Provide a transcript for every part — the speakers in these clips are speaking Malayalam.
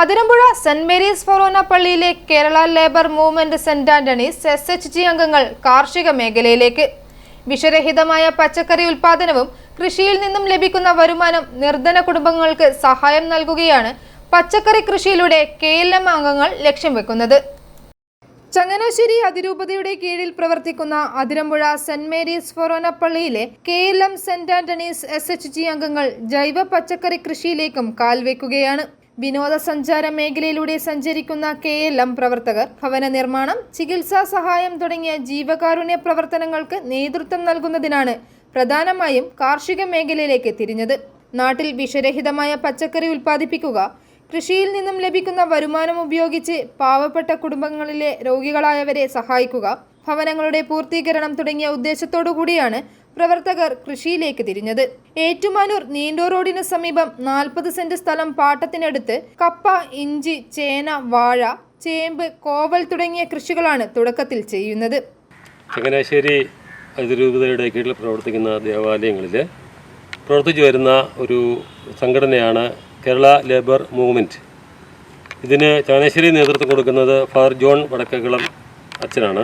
അതിരമ്പുഴ സെന്റ് മേരീസ് ഫൊറോന പള്ളിയിലെ Kerala labour movement Saint Antony's S H G അംഗങ്ങൾ കാർഷിക മേഖലയിലേക്ക്. വിഷരഹിതമായ പച്ചക്കറി ഉൽപാദനവും കൃഷിയിൽ നിന്നും ലഭിക്കുന്ന വരുമാനം നിർധന കുടുംബങ്ങൾക്ക് സഹായം നൽകുകയാണ് പച്ചക്കറി കൃഷിയിലൂടെ കെ എൽ എം അംഗങ്ങൾ ലക്ഷ്യം വെക്കുന്നത്. ചങ്ങനാശ്ശേരി അതിരൂപതയുടെ കീഴിൽ പ്രവർത്തിക്കുന്ന അതിരമ്പുഴ സെന്റ് മേരീസ് ഫൊറോന പള്ളിയിലെ K L M Saint Antony's S H G അംഗങ്ങൾ ജൈവ പച്ചക്കറി കൃഷിയിലേക്കും കാൽവെക്കുകയാണ്. വിനോദസഞ്ചാര മേഖലയിലൂടെ സഞ്ചരിക്കുന്ന കെ എൽ എം പ്രവർത്തകർ ഭവന നിർമ്മാണം ചികിത്സാ സഹായം തുടങ്ങിയ ജീവകാരുണ്യ പ്രവർത്തനങ്ങൾക്ക് നേതൃത്വം നൽകുന്നതിനാണ് പ്രധാനമായും കാർഷിക മേഖലയിലേക്ക് തിരിഞ്ഞത്. നാട്ടിൽ വിഷരഹിതമായ പച്ചക്കറി ഉൽപ്പാദിപ്പിക്കുക കൃഷിയിൽ നിന്നും ലഭിക്കുന്ന വരുമാനം ഉപയോഗിച്ച് പാവപ്പെട്ട കുടുംബങ്ങളിലെ രോഗികളായവരെ സഹായിക്കുക ഭവനങ്ങളുടെ പൂർത്തീകരണം തുടങ്ങിയ ഉദ്ദേശത്തോടു കൂടിയാണ് പ്രവർത്തകർ കൃഷിയിലേക്ക് തിരിഞ്ഞത്. ഏറ്റുമാനൂർ നീണ്ടോ റോഡിന് സമീപം നാൽപ്പത് സെന്റ് സ്ഥലം പാട്ടത്തിനടുത്ത് കപ്പ ഇഞ്ചി ചേന വാഴ ചേമ്പ് കോവൽ തുടങ്ങിയ കൃഷികളാണ് തുടക്കത്തിൽ ചെയ്യുന്നത്. ചങ്ങനാശ്ശേരി അതിരൂപതയുടെ കീഴിൽ പ്രവർത്തിക്കുന്ന ദേവാലയങ്ങളിൽ പ്രവർത്തിച്ചു വരുന്ന ഒരു സംഘടനയാണ് കേരള ലേബർ മൂവ്മെന്റ് ഇതിന് ചങ്ങനാശ്ശേരി നേതൃത്വം കൊടുക്കുന്നത് ഫാദർ ജോൺ വടക്കകുളം അച്ഛനാണ്.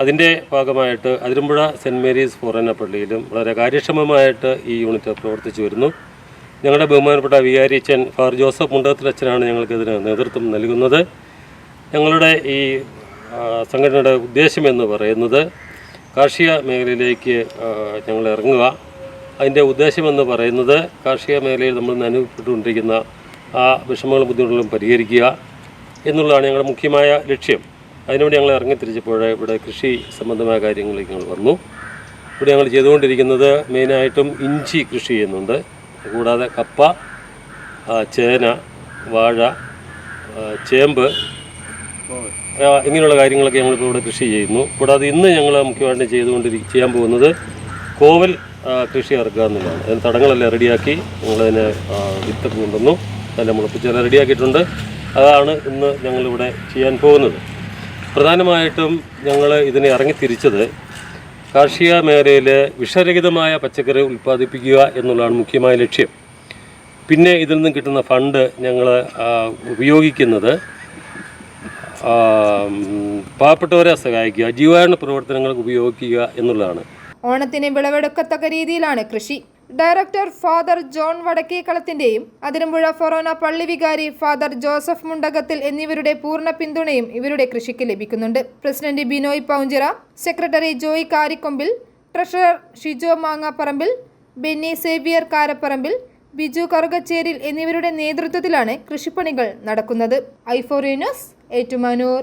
അതിന്റെ ഭാഗമായിട്ട് അതിരമ്പുഴ സെന്റ് മേരീസ് ഫോറന പള്ളിയിലും വളരെ കാര്യക്ഷമമായിട്ട് ഈ യൂണിറ്റ് പ്രവർത്തിച്ചു വരുന്നു. ഞങ്ങളുടെ ബഹുമാനപ്പെട്ട വികാരിച്ചൻ ഫാർ ജോസഫ് മുണ്ടത്തിലച്ഛനാണ് ഞങ്ങൾക്കിതിന് നേതൃത്വം നൽകുന്നത്. ഞങ്ങളുടെ ഈ സംഘടനയുടെ ഉദ്ദേശം എന്ന് പറയുന്നത് കാർഷിക മേഖലയിലേക്ക് ഞങ്ങൾ ഇറങ്ങുക. അതിന്റെ ഉദ്ദേശമെന്ന് പറയുന്നത് കാർഷിക മേഖലയിൽ നമ്മൾ അനുഭവപ്പെട്ടുകൊണ്ടിരിക്കുന്ന ആ വിഷമങ്ങളും ബുദ്ധിമുട്ടുകളും പരിഹരിക്കുക എന്നുള്ളതാണ് ഞങ്ങളുടെ മുഖ്യമായ ലക്ഷ്യം. അതിനുവേണ്ടി ഞങ്ങൾ ഇറങ്ങി ഇറങ്ങിത്തിരിച്ചപ്പോൾ ഇവിടെ കൃഷി സംബന്ധമായ കാര്യങ്ങളിലേക്ക് ഞങ്ങൾ വന്നു. ഇവിടെ ഞങ്ങൾ ചെയ്തുകൊണ്ടിരിക്കുന്നത് മെയിനായിട്ടും ഇഞ്ചി കൃഷി ചെയ്യുന്നുണ്ട്. കൂടാതെ കപ്പ ചേന വാഴ ചേമ്പ് ഇങ്ങനെയുള്ള കാര്യങ്ങളൊക്കെ ഞങ്ങളിപ്പോൾ ഇവിടെ കൃഷി ചെയ്യുന്നു. കൂടാതെ ഇന്ന് ഞങ്ങൾ മുഖ്യമായിട്ടും ചെയ്തുകൊണ്ടിരിക്കുക ചെയ്യാൻ പോകുന്നത് കോവൽ കൃഷി ഇറക്കുക എന്നുള്ളതാണ്. അതിന് തടങ്ങളെല്ലാം റെഡിയാക്കി ഞങ്ങളതിന് വിത്തൊക്കെ കൊണ്ടുവന്നു. അതെല്ലാം മുളപ്പിച്ചെല്ലാം റെഡിയാക്കിയിട്ടുണ്ട്. അതാണ് ഇന്ന് ഞങ്ങളിവിടെ ചെയ്യാൻ പോകുന്നത്. പ്രധാനമായിട്ടും ഞങ്ങൾ ഇതിനെ ഇറങ്ങിത്തിരിച്ചത് കാർഷിക മേഖലയിൽ വിഷരഹിതമായ പച്ചക്കറി ഉൽപ്പാദിപ്പിക്കുക എന്നുള്ളതാണ് മുഖ്യമായ ലക്ഷ്യം. പിന്നെ ഇതിൽ നിന്നും കിട്ടുന്ന ഫണ്ട് ഞങ്ങൾ ഉപയോഗിക്കുന്നത് പാവപ്പെട്ടവരെ സഹായിക്കുക ജീവാണു പ്രവർത്തനങ്ങൾക്ക് ഉപയോഗിക്കുക എന്നുള്ളതാണ്. ഓണത്തിന് വിളവെടുക്കത്തക്ക രീതിയിലാണ് കൃഷി. ഡയറക്ടർ ഫാദർ ജോൺ വടക്കേക്കളത്തിന്റെയും അതിരമ്പുഴ ഫൊറോന പള്ളി വികാരി ഫാദർ ജോസഫ് മുണ്ടകത്തിൽ എന്നിവരുടെ പൂർണ പിന്തുണയും ഇവരുടെ കൃഷിക്ക് ലഭിക്കുന്നുണ്ട്. President Binoy Paunchira secretary Joy Karikkombil treasurer Shijo Mangaparambil Benny Xavier Karaparambil Biju Karukacheril എന്നിവരുടെ നേതൃത്വത്തിലാണ് കൃഷിപ്പണികൾ നടക്കുന്നത്. ഐഫോറിയനസ് ഏറ്റുമാനൂർ.